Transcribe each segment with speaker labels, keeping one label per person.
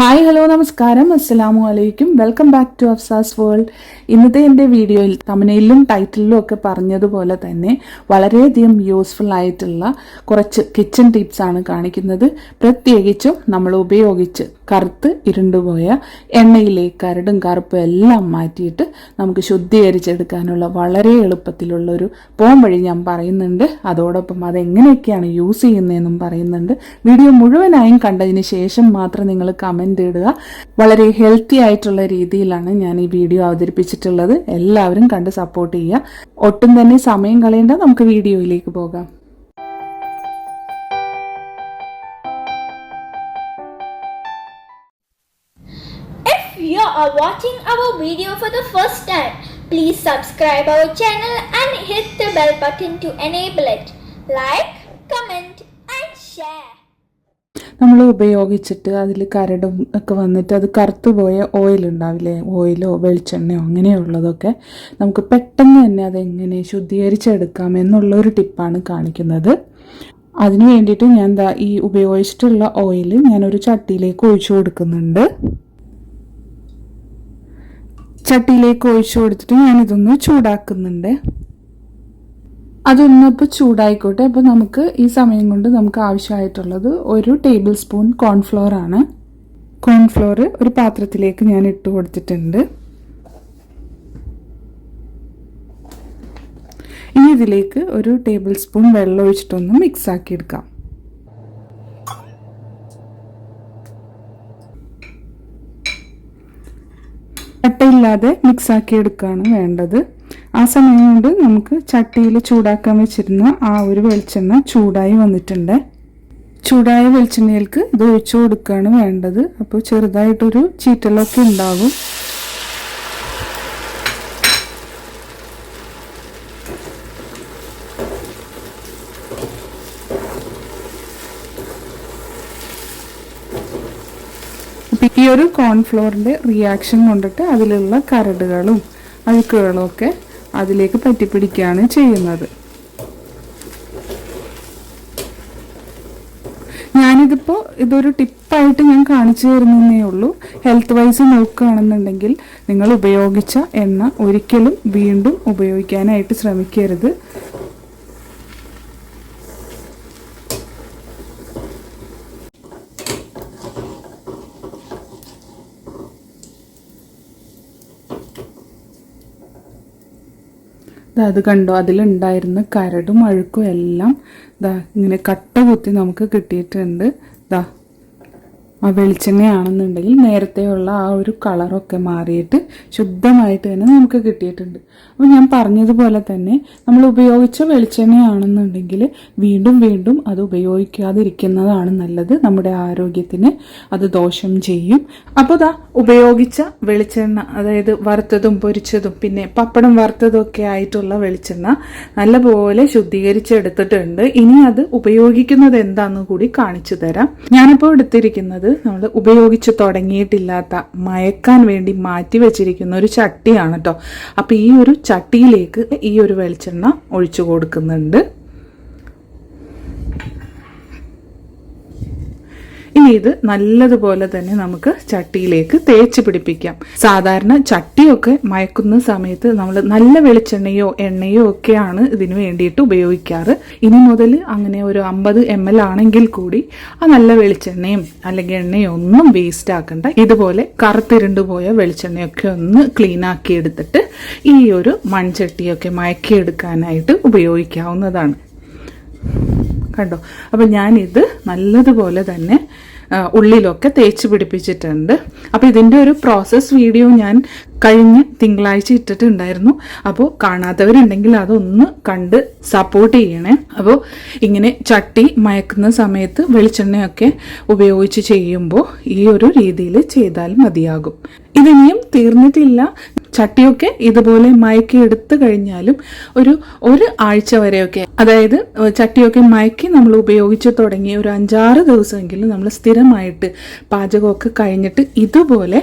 Speaker 1: Hi hello നമസ്കാരം. അസ്സലാമു അലൈക്കും. Welcome back to Afsa's world. ഇന്നത്തെ എന്റെ വീഡിയോയിൽ തമിഴിലും ടൈറ്റിലും ഒക്കെ പറഞ്ഞതുപോലെ തന്നെ വളരെയധികം യൂസ്ഫുൾ ആയിട്ടുള്ള കുറച്ച് കിച്ചൺ ആണ് കാണിക്കുന്നത്. പ്രത്യേകിച്ചും നമ്മൾ ഉപയോഗിച്ച് കറുത്ത് ഇരുണ്ടുപോയ എണ്ണയിലെ കരടും കറുപ്പും എല്ലാം മാറ്റിയിട്ട് നമുക്ക് ശുദ്ധീകരിച്ചെടുക്കാനുള്ള വളരെ എളുപ്പത്തിലുള്ള ഒരു പോം വഴി ഞാൻ പറയുന്നുണ്ട്. അതോടൊപ്പം അതെങ്ങനെയൊക്കെയാണ് യൂസ് ചെയ്യുന്നതെന്നും പറയുന്നുണ്ട്. വീഡിയോ മുഴുവനായും കണ്ടതിന് ശേഷം മാത്രം നിങ്ങൾ കമന്റ് ഇടുക വളരെ ഹെൽത്തി ആയിട്ടുള്ള രീതിയിലാണ് ഞാൻ ഈ വീഡിയോ അവതരിപ്പിച്ചിട്ടുള്ളത് എല്ലാവരും കണ്ട് സപ്പോർട്ട് ചെയ്യുക ഒട്ടും തന്നെ സമയം കളയേണ്ട നമുക്ക് വീഡിയോയിലേക്ക് പോകാം
Speaker 2: you are watching our video for the first time, please subscribe our channel and hit the bell button to enable it. Like, comment and share.
Speaker 1: നമ്മൾ ഉപയോഗിച്ചിട്ട് അതിൽ കരടും ഒക്കെ വന്നിട്ട് അത് കറുത്തുപോയ ഓയിൽ ഉണ്ടാവില്ലേ? ഓയിലോ വെളിച്ചെണ്ണയോ അങ്ങനെയുള്ളതൊക്കെ നമുക്ക് പെട്ടെന്ന് തന്നെ അതെങ്ങനെ ശുദ്ധീകരിച്ചെടുക്കാം എന്നുള്ള ഒരു ടിപ്പാണ് കാണിക്കുന്നത്. അതിന് വേണ്ടിയിട്ട് ഞാൻ ദാ ഈ ഉപയോഗിച്ചിട്ടുള്ള ഓയിൽ ഞാനൊരു ചട്ടിയിലേക്ക് ഒഴിച്ചു കൊടുക്കുന്നുണ്ട്. ചട്ടിയിലേക്ക് ഒഴിച്ചു കൊടുത്തിട്ട് ഞാനിതൊന്ന് ചൂടാക്കുന്നുണ്ട്. അതൊന്നിപ്പോൾ ചൂടായിക്കോട്ടെ. അപ്പോൾ നമുക്ക് ഈ സമയം കൊണ്ട് നമുക്ക് ആവശ്യമായിട്ടുള്ളത് ഒരു ടേബിൾ സ്പൂൺ കോൺഫ്ലോർ ആണ്. കോൺഫ്ലോർ ഒരു പാത്രത്തിലേക്ക് ഞാൻ ഇട്ട് കൊടുത്തിട്ടുണ്ട്. ഇനി ഇതിലേക്ക് ഒരു ടേബിൾ സ്പൂൺ വെള്ളം ഒഴിച്ചിട്ടൊന്ന് മിക്സ് ആക്കി എടുക്കാം. മിക്സ് ആക്കി എടുക്കുകയാണ് വേണ്ടത്. ആ സമയം കൊണ്ട് നമുക്ക് ചട്ടിയിൽ ചൂടാക്കാൻ വെച്ചിരുന്ന ആ ഒരു വെളിച്ചെണ്ണ ചൂടായി വന്നിട്ടുണ്ട്. ചൂടായ വെളിച്ചെണ്ണയിലേക്ക് ഇത് ഒഴിച്ചു കൊടുക്കുകയാണ് വേണ്ടത്. അപ്പോൾ ചെറുതായിട്ടൊരു ചീറ്റലൊക്കെ ഉണ്ടാകും ഈ ഒരു കോൺഫ്ലോറിന്റെ റിയാക്ഷൻ കൊണ്ടിട്ട് അതിലുള്ള കരടുകളും അഴുക്കുകളും ഒക്കെ അതിലേക്ക് പറ്റിപ്പിടിക്കുകയാണ് ചെയ്യുന്നത്. ഞാനിതിപ്പോൾ ഇതൊരു ടിപ്പായിട്ട് ഞാൻ കാണിച്ചു തരുന്നതേ ഉള്ളൂ. ഹെൽത്ത് വൈസ് നോക്കുകയാണെന്നുണ്ടെങ്കിൽ നിങ്ങൾ ഉപയോഗിച്ച എണ്ണ ഒരിക്കലും വീണ്ടും ഉപയോഗിക്കാനായിട്ട് ശ്രമിക്കരുത്. അത് കണ്ടോ? അതിലുണ്ടായിരുന്ന കരടും അഴുക്കും എല്ലാം ഇതാ ഇങ്ങനെ കട്ട കുത്തി നമുക്ക് കിട്ടിയിട്ടുണ്ട്. ദാ ആ വെളിച്ചെണ്ണയാണെന്നുണ്ടെങ്കിൽ നേരത്തെയുള്ള ആ ഒരു കളറൊക്കെ മാറിയിട്ട് ശുദ്ധമായിട്ട് തന്നെ നമുക്ക് കിട്ടിയിട്ടുണ്ട്. അപ്പോൾ ഞാൻ പറഞ്ഞതുപോലെ തന്നെ നമ്മൾ ഉപയോഗിച്ച വെളിച്ചെണ്ണയാണെന്നുണ്ടെങ്കിൽ വീണ്ടും വീണ്ടും അത് ഉപയോഗിക്കാതിരിക്കുന്നതാണ് നല്ലത്. നമ്മുടെ ആരോഗ്യത്തിന് അത് ദോഷം ചെയ്യും. അപ്പോൾ ദാ ഉപയോഗിച്ച വെളിച്ചെണ്ണ അതായത് വറുത്തതും പൊരിച്ചതും പിന്നെ പപ്പടം വറുത്തതും ഒക്കെ ആയിട്ടുള്ള വെളിച്ചെണ്ണ നല്ലപോലെ ശുദ്ധീകരിച്ചെടുത്തിട്ടുണ്ട്. ഇനി അത് ഉപയോഗിക്കുന്നത് എന്താണെന്ന് കൂടി കാണിച്ചു തരാം. ഞാനിപ്പോൾ എടുത്തിരിക്കുന്നത് നമ്മൾ ഉപയോഗിച്ച് തുടങ്ങിയിട്ടില്ലാത്ത മയക്കാൻ വേണ്ടി മാറ്റി വെച്ചിരിക്കുന്ന ഒരു ചട്ടിയാണ് കേട്ടോ അപ്പോൾ ഈ ഒരു ചട്ടിയിലേക്ക് ഈ ഒരു വെളിച്ചെണ്ണ ഒഴിച്ചു കൊടുക്കുന്നുണ്ട്. ഇനി ഇത് നല്ലതുപോലെ തന്നെ നമുക്ക് ചട്ടിയിലേക്ക് തേച്ച് പിടിപ്പിക്കാം. സാധാരണ ചട്ടിയൊക്കെ മയക്കുന്ന സമയത്ത് നമ്മൾ നല്ല വെളിച്ചെണ്ണയോ എണ്ണയോ ഒക്കെയാണ് ഇതിനു വേണ്ടിയിട്ട് ഉപയോഗിക്കാറ്. ഇനി മുതൽ അങ്ങനെ ഒരു അമ്പത് എം എൽ ആണെങ്കിൽ കൂടി ആ നല്ല വെളിച്ചെണ്ണയും അല്ലെങ്കിൽ എണ്ണയും ഒന്നും വേസ്റ്റ് ആക്കണ്ട. ഇതുപോലെ കറുത്തിരുണ്ടു പോയ വെളിച്ചെണ്ണയൊക്കെ ഒന്ന് ക്ലീൻ ആക്കി എടുത്തിട്ട് ഈ ഒരു മൺചട്ടിയൊക്കെ മയക്കിയെടുക്കാനായിട്ട് ഉപയോഗിക്കാവുന്നതാണ്. കണ്ടോ? അപ്പം ഞാനിത് നല്ലതുപോലെ തന്നെ ഉള്ളിലൊക്കെ തേച്ച് പിടിപ്പിച്ചിട്ടുണ്ട്. അപ്പോൾ ഇതിന്റെ ഒരു പ്രോസസ്സ് വീഡിയോ ഞാൻ കഴിഞ്ഞ് തിങ്കളാഴ്ച ഇട്ടിട്ടുണ്ടായിരുന്നു. അപ്പോൾ കാണാത്തവരുണ്ടെങ്കിൽ അതൊന്ന് കണ്ട് സപ്പോർട്ട് ചെയ്യണേ. അപ്പോൾ ഇങ്ങനെ ചട്ടി മയക്കുന്ന സമയത്ത് വെളിച്ചെണ്ണയൊക്കെ ഉപയോഗിച്ച് ചെയ്യുമ്പോൾ ഈ ഒരു രീതിയിൽ ചെയ്താൽ മതിയാകും. ഇതിനിയും തീർന്നിട്ടില്ല. ചട്ടിയൊക്കെ ഇതുപോലെ മയക്കി എടുത്തു കഴിഞ്ഞാലും ഒരു ഒരു ആഴ്ച വരെയൊക്കെ. അതായത് ചട്ടിയൊക്കെ മയക്കി നമ്മൾ ഉപയോഗിച്ചു തുടങ്ങി ഒരു അഞ്ചാറ് ദിവസമെങ്കിലും നമ്മൾ സ്ഥിരമായിട്ട് പാചകമൊക്കെ കഴിഞ്ഞിട്ട് ഇതുപോലെ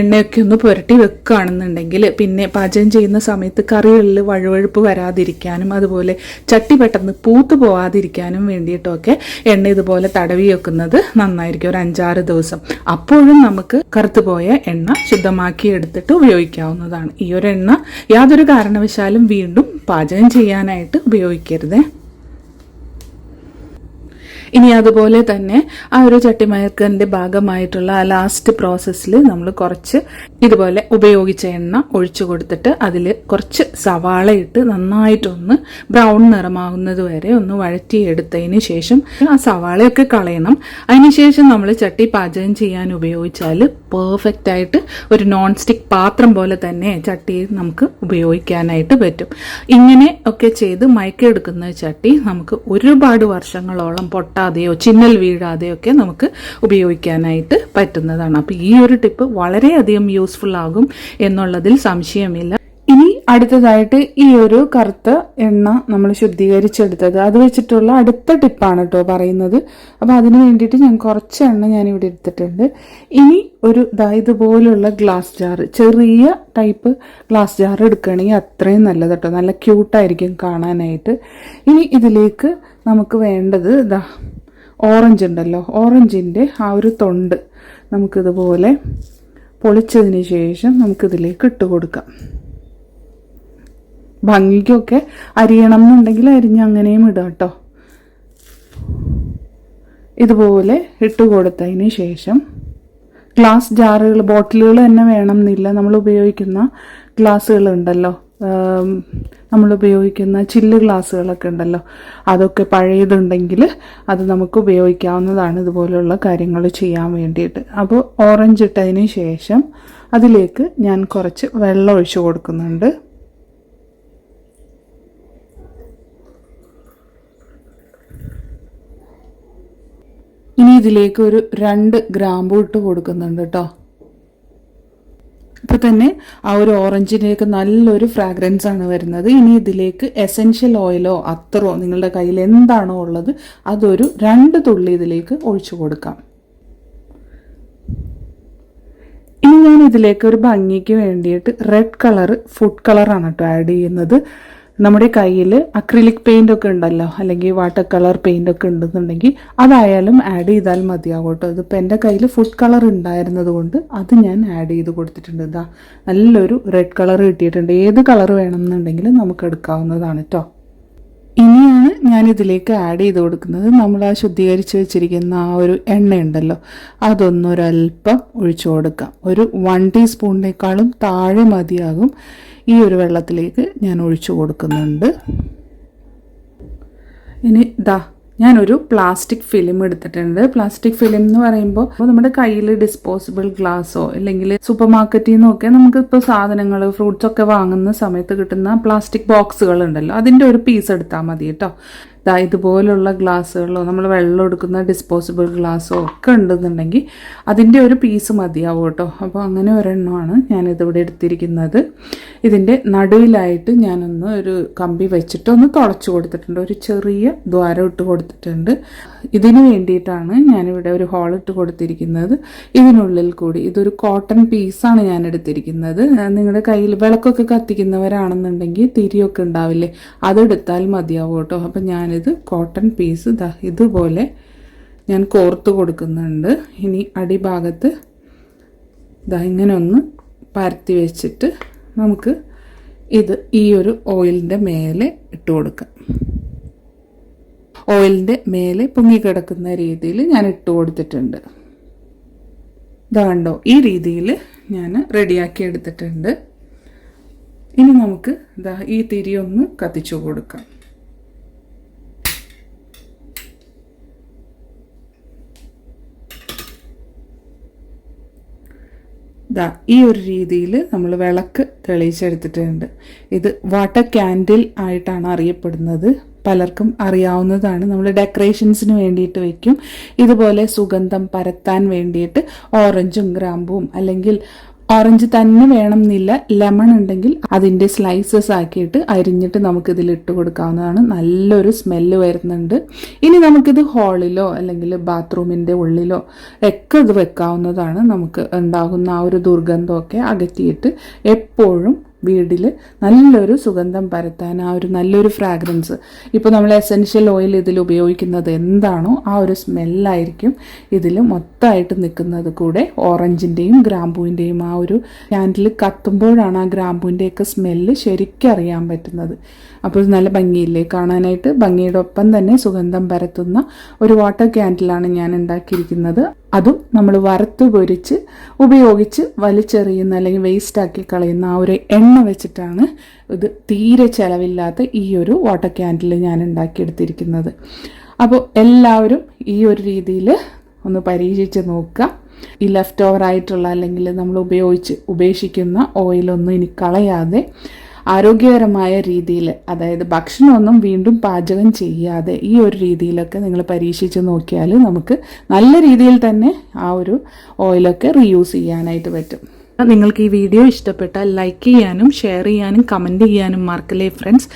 Speaker 1: എണ്ണയൊക്കെ ഒന്ന് പുരട്ടി വെക്കുകയാണെന്നുണ്ടെങ്കിൽ പിന്നെ പാചകം ചെയ്യുന്ന സമയത്ത് കറികളിൽ വഴുവഴുപ്പ് വരാതിരിക്കാനും അതുപോലെ ചട്ടി പെട്ടെന്ന് പൂത്തു പോവാതിരിക്കാനും വേണ്ടിയിട്ടൊക്കെ എണ്ണ ഇതുപോലെ തടവി വെക്കുന്നത് നന്നായിരിക്കും ഒരു അഞ്ചാറ് ദിവസം. അപ്പോഴും നമുക്ക് കറുത്തുപോയ എണ്ണ ശുദ്ധമാക്കി എടുത്തിട്ട് ഉപയോഗിക്കാവുന്നതാണ്. ഈ ഒരു എണ്ണ യാതൊരു കാരണവശാലും വീണ്ടും പാചകം ചെയ്യാനായിട്ട് ഉപയോഗിക്കരുതേ. ഇനി അതുപോലെ തന്നെ ആ ഒരു ചട്ടിമയക്കന്റെ ഭാഗമായിട്ടുള്ള ആ ലാസ്റ്റ് പ്രോസസ്സിൽ നമ്മൾ കുറച്ച് ഇതുപോലെ ഉപയോഗിച്ച എണ്ണ ഒഴിച്ചു കൊടുത്തിട്ട് അതിൽ കുറച്ച് സവാള ഇട്ട് നന്നായിട്ടൊന്ന് ബ്രൗൺ നിറമാകുന്നത് വരെ ഒന്ന് വഴറ്റിയെടുത്തതിന് ശേഷം ആ സവാളയൊക്കെ കളയണം. അതിനുശേഷം നമ്മൾ ചട്ടി പാചകം ചെയ്യാൻ ഉപയോഗിച്ചാൽ പെർഫെക്റ്റ് ആയിട്ട് ഒരു നോൺ സ്റ്റിക്ക് പാത്രം പോലെ തന്നെ ചട്ടി നമുക്ക് ഉപയോഗിക്കാനായിട്ട് പറ്റും. ഇങ്ങനെ ഒക്കെ ചെയ്ത് മയക്കെടുക്കുന്ന ചട്ടി നമുക്ക് ഒരുപാട് വർഷങ്ങളോളം പൊട്ടാതെയോ ചിന്നൽ വീഴാതെയോ ഒക്കെ നമുക്ക് ഉപയോഗിക്കാനായിട്ട് പറ്റുന്നതാണ്. അപ്പോൾ ഈ ഒരു ടിപ്പ് വളരെയധികം യൂസ്ഫുൾ ആകും എന്നുള്ളതിൽ സംശയമില്ല. ഇനി അടുത്തതായിട്ട് ഈ ഒരു കറുത്ത എണ്ണ നമ്മൾ ശുദ്ധീകരിച്ചെടുത്തത്. അത് വെച്ചിട്ടുള്ള അടുത്ത ടിപ്പാണ് കേട്ടോ പറയുന്നത്. അപ്പോൾ അതിന് വേണ്ടിയിട്ട് ഞാൻ കുറച്ച് എണ്ണ ഞാൻ ഇവിടെ എടുത്തിട്ടുണ്ട്. ഇനി ഒരു ദാ ഇതുപോലുള്ള ഗ്ലാസ് ജാർ ചെറിയ ടൈപ്പ് ഗ്ലാസ് ജാർ എടുക്കുകയാണെങ്കിൽ അത്രയും നല്ലത് കേട്ടോ നല്ല ക്യൂട്ടായിരിക്കും കാണാനായിട്ട്. ഇനി ഇതിലേക്ക് നമുക്ക് വേണ്ടത് ഇതാ ഓറഞ്ച് ഉണ്ടല്ലോ. ഓറഞ്ചിന്റെ ആ ഒരു തൊണ്ട് നമുക്കിതുപോലെ പൊളിച്ചതിന് ശേഷം നമുക്കിതിലേക്ക് ഇട്ട് കൊടുക്കാം. ഭംഗിക്കൊക്കെ അരിയണം എന്നുണ്ടെങ്കിൽ അരിഞ്ഞ് അങ്ങനെയും ഇടാം കേട്ടോ. ഇതുപോലെ ഇട്ട് കൊടുത്തതിന് ശേഷം ഗ്ലാസ് ജാറുകൾ ബോട്ടിലുകൾ തന്നെ വേണം എന്നില്ല. നമ്മൾ ഉപയോഗിക്കുന്ന ഗ്ലാസ്സുകൾ ഉണ്ടല്ലോ. നമ്മൾ ഉപയോഗിക്കുന്ന ചില്ല് ഗ്ലാസ്സുകളൊക്കെ ഉണ്ടല്ലോ. അതൊക്കെ പഴയതുണ്ടെങ്കിൽ അത് നമുക്ക് ഉപയോഗിക്കാവുന്നതാണ് ഇതുപോലുള്ള കാര്യങ്ങൾ ചെയ്യാൻ വേണ്ടിയിട്ട്. അപ്പോൾ ഓറഞ്ച് ഇട്ടതിന് ശേഷം അതിലേക്ക് ഞാൻ കുറച്ച് വെള്ളം ഒഴിച്ചു കൊടുക്കുന്നുണ്ട്. ഇനി ഇതിലേക്ക് ഒരു രണ്ട് ഗ്രാമ്പു ഇട്ട് കൊടുക്കുന്നുണ്ട് കേട്ടോ. ഇപ്പൊ തന്നെ ആ ഒരു ഓറഞ്ചിലേക്ക് നല്ലൊരു ഫ്രാഗ്രൻസ് ആണ് വരുന്നത്. ഇനി ഇതിലേക്ക് എസെൻഷ്യൽ ഓയിലോ അത്തറോ നിങ്ങളുടെ കയ്യിൽ എന്താണോ ഉള്ളത് അതൊരു രണ്ട് തുള്ളി ഇതിലേക്ക് ഒഴിച്ചു കൊടുക്കാം. ഇനി ഞാൻ ഇതിലേക്ക് ഒരു ഭംഗിക്ക് വേണ്ടിയിട്ട് റെഡ് കളർ ഫുഡ് കളറാണ് കേട്ടോ ആഡ് ചെയ്യുന്നത്. നമ്മുടെ കയ്യിൽ അക്രിലിക് പെയിന്റ് ഒക്കെ ഉണ്ടല്ലോ അല്ലെങ്കിൽ വാട്ടർ കളർ പെയിന്റ് ഒക്കെ ഉണ്ടെന്നുണ്ടെങ്കിൽ അതായാലും ആഡ് ചെയ്താൽ മതിയാവും കേട്ടോ. ഇതിപ്പോൾ എന്റെ കയ്യിൽ ഫുഡ് കളർ ഉണ്ടായിരുന്നത് കൊണ്ട് അത് ഞാൻ ആഡ് ചെയ്ത് കൊടുത്തിട്ടുണ്ട്. ഇതാ നല്ലൊരു റെഡ് കളർ കിട്ടിയിട്ടുണ്ട്. ഏത് കളർ വേണമെന്നുണ്ടെങ്കിലും നമുക്ക് എടുക്കാവുന്നതാണ് കേട്ടോ ഇനിയാണ് ഞാൻ ഇതിലേക്ക് ആഡ് ചെയ്ത് കൊടുക്കുന്നത്. നമ്മൾ ആ ശുദ്ധീകരിച്ച് വെച്ചിരിക്കുന്ന ആ ഒരു എണ്ണയുണ്ടല്ലോ അതൊന്നൊരല്പം ഒഴിച്ചു കൊടുക്കാം. ഒരു വൺ ടീസ്പൂണിനേക്കാളും താഴെ മതിയാകും. ഈ ഒരു വെള്ളത്തിലേക്ക് ഞാൻ ഒഴിച്ചു കൊടുക്കുന്നുണ്ട്. ഇനി ഇതാ ഞാനൊരു പ്ലാസ്റ്റിക് ഫിലിം എടുത്തിട്ടുണ്ട്. പ്ലാസ്റ്റിക് ഫിലിം എന്ന് പറയുമ്പോൾ നമ്മുടെ കയ്യിൽ ഡിസ്പോസിബിൾ ഗ്ലാസ്സോ അല്ലെങ്കിൽ സൂപ്പർ മാർക്കറ്റിൽ നിന്നൊക്കെ നമുക്ക് ഇപ്പോൾ സാധനങ്ങൾ ഫ്രൂട്ട്സ് ഒക്കെ വാങ്ങുന്ന സമയത്ത് കിട്ടുന്ന പ്ലാസ്റ്റിക് ബോക്സുകൾ ഉണ്ടല്ലോ അതിന്റെ ഒരു പീസ് എടുത്താൽ മതി കേട്ടോ. ദാ ഇതുപോലുള്ള ഗ്ലാസ്സുകളോ നമ്മൾ വെള്ളം എടുക്കുന്ന ഡിസ്പോസിബിൾ ഗ്ലാസ്സോ ഒക്കെ ഉണ്ടെന്നുണ്ടെങ്കിൽ അതിന്റെ ഒരു പീസ് മതിയാവും കേട്ടോ. അപ്പോൾ അങ്ങനെ ഒരെണ്ണമാണ് ഞാനിതിവിടെ എടുത്തിരിക്കുന്നത്. ഇതിന്റെ നടുവിലായിട്ട് ഞാനൊന്ന് ഒരു കമ്പി വെച്ചിട്ട് ഒന്ന് തുളച്ചു കൊടുത്തിട്ടുണ്ട്. ഒരു ചെറിയ ദ്വാരം ഇട്ട് കൊടുത്തിട്ടുണ്ട്. ഇതിന് വേണ്ടിയിട്ടാണ് ഞാനിവിടെ ഒരു ഹോൾ ഇട്ട് കൊടുത്തിരിക്കുന്നത്. ഇതിനുള്ളിൽ കൂടി ഇതൊരു കോട്ടൺ പീസാണ് ഞാൻ എടുത്തിരിക്കുന്നത്. നിങ്ങളുടെ കയ്യിൽ വിളക്കൊക്കെ കത്തിക്കുന്നവരാണെന്നുണ്ടെങ്കിൽ തിരിയൊക്കെ ഉണ്ടാവില്ലേ? അതെടുത്താൽ മതിയാവും കേട്ടോ. അപ്പം ഞാനിത് കോട്ടൺ പീസ് ഇതാ ഇതുപോലെ ഞാൻ കോർത്ത് കൊടുക്കുന്നുണ്ട്. ഇനി അടിഭാഗത്ത് ഇതാ ഇങ്ങനെ ഒന്ന് പരത്തി വെച്ചിട്ട് നമുക്ക് ഇത് ഈ ഒരു ഓയിലിന്റെ മേലെ ഇട്ട് കൊടുക്കാം. ഓയിലിന്റെ മേലെ പൊങ്ങിക്കിടക്കുന്ന രീതിയിൽ ഞാൻ ഇട്ട് കൊടുത്തിട്ടുണ്ട്. ഇതാണ്ടോ ഈ രീതിയിൽ ഞാൻ റെഡിയാക്കി എടുത്തിട്ടുണ്ട്. ഇനി നമുക്ക് ഇതാ ഈ തിരി ഒന്ന് കത്തിച്ചു കൊടുക്കാം. ദാ ഈ ഒരു രീതിയിൽ നമ്മൾ വിളക്ക് തെളിയിച്ചെടുത്തിട്ടുണ്ട്. ഇത് വാട്ടർ ക്യാൻഡിൽ ആയിട്ടാണ് അറിയപ്പെടുന്നത്. പലർക്കും അറിയാവുന്നതാണ്. നമ്മൾ ഡെക്കറേഷൻസിന് വേണ്ടിയിട്ട് വയ്ക്കും ഇതുപോലെ സുഗന്ധം പരത്താൻ വേണ്ടിയിട്ട് ഓറഞ്ചും ഗ്രാമ്പും അല്ലെങ്കിൽ ഓറഞ്ച് തന്നെ വേണം എന്നില്ല ലെമൺ ഉണ്ടെങ്കിൽ അതിന്റെ സ്ലൈസസ് ആക്കിയിട്ട് അരിഞ്ഞിട്ട് നമുക്കിതിൽ ഇട്ട് കൊടുക്കാവുന്നതാണ്. നല്ലൊരു സ്മെല്ല് വരുന്നുണ്ട്. ഇനി നമുക്കിത് ഹാളിലോ അല്ലെങ്കിൽ ബാത്റൂമിന്റെ ഉള്ളിലോ ഒക്കെ ഇത് വെക്കാവുന്നതാണ്. നമുക്ക് ഉണ്ടാകുന്ന ആ ഒരു ദുർഗന്ധമൊക്കെ അകറ്റിയിട്ട് എപ്പോഴും വീട്ടിൽ നല്ലൊരു സുഗന്ധം പരത്താൻ ആ ഒരു നല്ലൊരു ഫ്രാഗ്രൻസ് ഇപ്പോൾ നമ്മൾ എസെൻഷ്യൽ ഓയിൽ ഇതിൽ ഉപയോഗിക്കുന്നത് എന്താണോ ആ ഒരു സ്മെല്ലായിരിക്കും ഇതിൽ മൊത്തമായിട്ട് നിൽക്കുന്നത് കൂടെ ഓറഞ്ചിന്റെയും ഗ്രാമ്പൂവിന്റെയും ആ ഒരു ക്യാൻഡിൽ കത്തുമ്പോഴാണ് ആ ഗ്രാമ്പൂവിന്റെയൊക്കെ സ്മെല്ല് ശരിക്കറിയാൻ പറ്റുന്നത്. അപ്പോൾ നല്ല ഭംഗിയില്ലേ? കാണാനായിട്ട് ഭംഗിയുടെ ഒപ്പം തന്നെ സുഗന്ധം പരത്തുന്ന ഒരു വാട്ടർ ക്യാൻഡിലാണ് ഞാൻ ഉണ്ടാക്കിയിരിക്കുന്നത്. അതും നമ്മൾ വറുത്ത് പൊരിച്ച് ഉപയോഗിച്ച് വലിച്ചെറിയുന്ന അല്ലെങ്കിൽ വേസ്റ്റാക്കി കളയുന്ന ആ ഒരു എണ്ണ വെച്ചിട്ടാണ് ഇത് തീരെ ചിലവില്ലാത്ത ഈ ഒരു വാട്ടർ ക്യാൻഡിൽ ഞാൻ ഉണ്ടാക്കിയെടുത്തിരിക്കുന്നത്. അപ്പോൾ എല്ലാവരും ഈ ഒരു രീതിയിൽ ഒന്ന് പരീക്ഷിച്ച് നോക്കുക. ഈ ലെഫ്റ്റ് ഓവർ ആയിട്ടുള്ള അല്ലെങ്കിൽ നമ്മൾ ഉപയോഗിച്ച് ഉപേക്ഷിക്കുന്ന ഓയിലൊന്നും ഇനി കളയാതെ ആരോഗ്യകരമായ രീതിയിൽ അതായത് ഭക്ഷണമൊന്നും വീണ്ടും പാചകം ചെയ്യാതെ ഈ ഒരു രീതിയിലൊക്കെ നിങ്ങൾ പരീക്ഷിച്ച് നോക്കിയാൽ നമുക്ക് നല്ല രീതിയിൽ തന്നെ ആ ഒരു ഓയിലൊക്കെ റീയൂസ് ചെയ്യാനായിട്ട് പറ്റും. നിങ്ങൾക്ക് ഈ വീഡിയോ ഇഷ്ടപ്പെട്ടാൽ ലൈക്ക് ചെയ്യാനും ഷെയർ ചെയ്യാനും കമന്റ് ചെയ്യാനും മറക്കല്ലേ ഫ്രണ്ട്സ്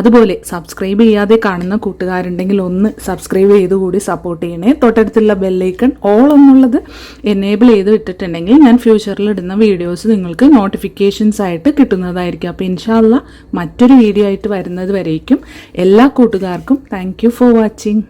Speaker 1: അതുപോലെ സബ്സ്ക്രൈബ് ചെയ്യാതെ കാണുന്ന കൂട്ടുകാരുണ്ടെങ്കിൽ ഒന്ന് സബ്സ്ക്രൈബ് ചെയ്ത് കൂടി സപ്പോർട്ട് ചെയ്യണേ. തൊട്ടടുത്തുള്ള ബെല്ലൈക്കൺ ഓൾ എന്നുള്ളത് എനേബിൾ ചെയ്ത് ഇട്ടിട്ടുണ്ടെങ്കിൽ ഞാൻ ഫ്യൂച്ചറിൽ ഇടുന്ന വീഡിയോസ് നിങ്ങൾക്ക് നോട്ടിഫിക്കേഷൻസ് ആയിട്ട് കിട്ടുന്നതായിരിക്കും. അപ്പോൾ ഇൻഷാല്ല മറ്റൊരു വീഡിയോ ആയിട്ട് വരുന്നത് വരേക്കും. എല്ലാ കൂട്ടുകാർക്കും താങ്ക് ഫോർ വാച്ചിങ്